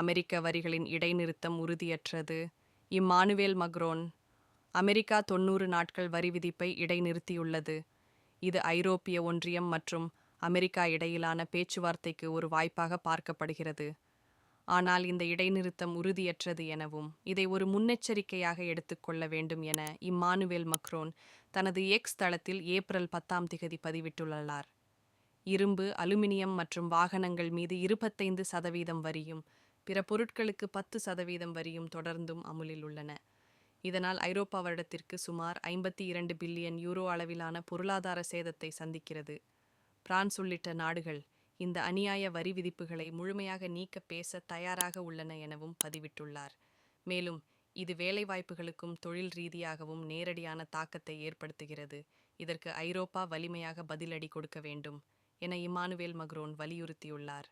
அமெரிக்க வரிகளின் இடைநிறுத்தம் உறுதியற்றது. Emmanuel Macron America தொன்னூறு நாட்கள் வரி விதிப்பை இடைநிறுத்தியுள்ளது. இது ஐரோப்பிய ஒன்றியம் மற்றும் அமெரிக்கா இடையிலான பேச்சுவார்த்தைக்கு ஒரு வாய்ப்பாக பார்க்கப்படுகிறது. ஆனால் இந்த இடைநிறுத்தம் உறுதியற்றது எனவும் இதை ஒரு முன்னெச்சரிக்கையாக எடுத்துக்கொள்ள வேண்டும் என இம்மானுவேல் மக்ரோன் தனது எக்ஸ் தளத்தில் ஏப்ரல் பத்தாம் திகதி பதிவிட்டுள்ளார். இரும்பு அலுமினியம் மற்றும் வாகனங்கள் மீது இருபத்தைந்து சதவீதம் வரியும் பிற பொருட்களுக்கு பத்து சதவீதம் வரியும் தொடர்ந்தும் அமுலில் உள்ளன. இதனால் ஐரோப்பா வருடத்திற்கு சுமார் ஐம்பத்தி இரண்டு பில்லியன் யூரோ அளவிலான பொருளாதார சேதத்தை சந்திக்கிறது. பிரான்ஸ் உள்ளிட்ட நாடுகள் இந்த அநியாய வரி விதிப்புகளை முழுமையாக நீக்க பேச தயாராக உள்ளன எனவும் பதிவிட்டுள்ளார். மேலும் இது வேலைவாய்ப்புகளுக்கும் தொழில் ரீதியாகவும் நேரடியான தாக்கத்தை ஏற்படுத்துகிறது. இதற்கு ஐரோப்பா வலிமையாக பதிலடி கொடுக்க வேண்டும் என இமானுவேல் மக்ரோன் வலியுறுத்தியுள்ளார்.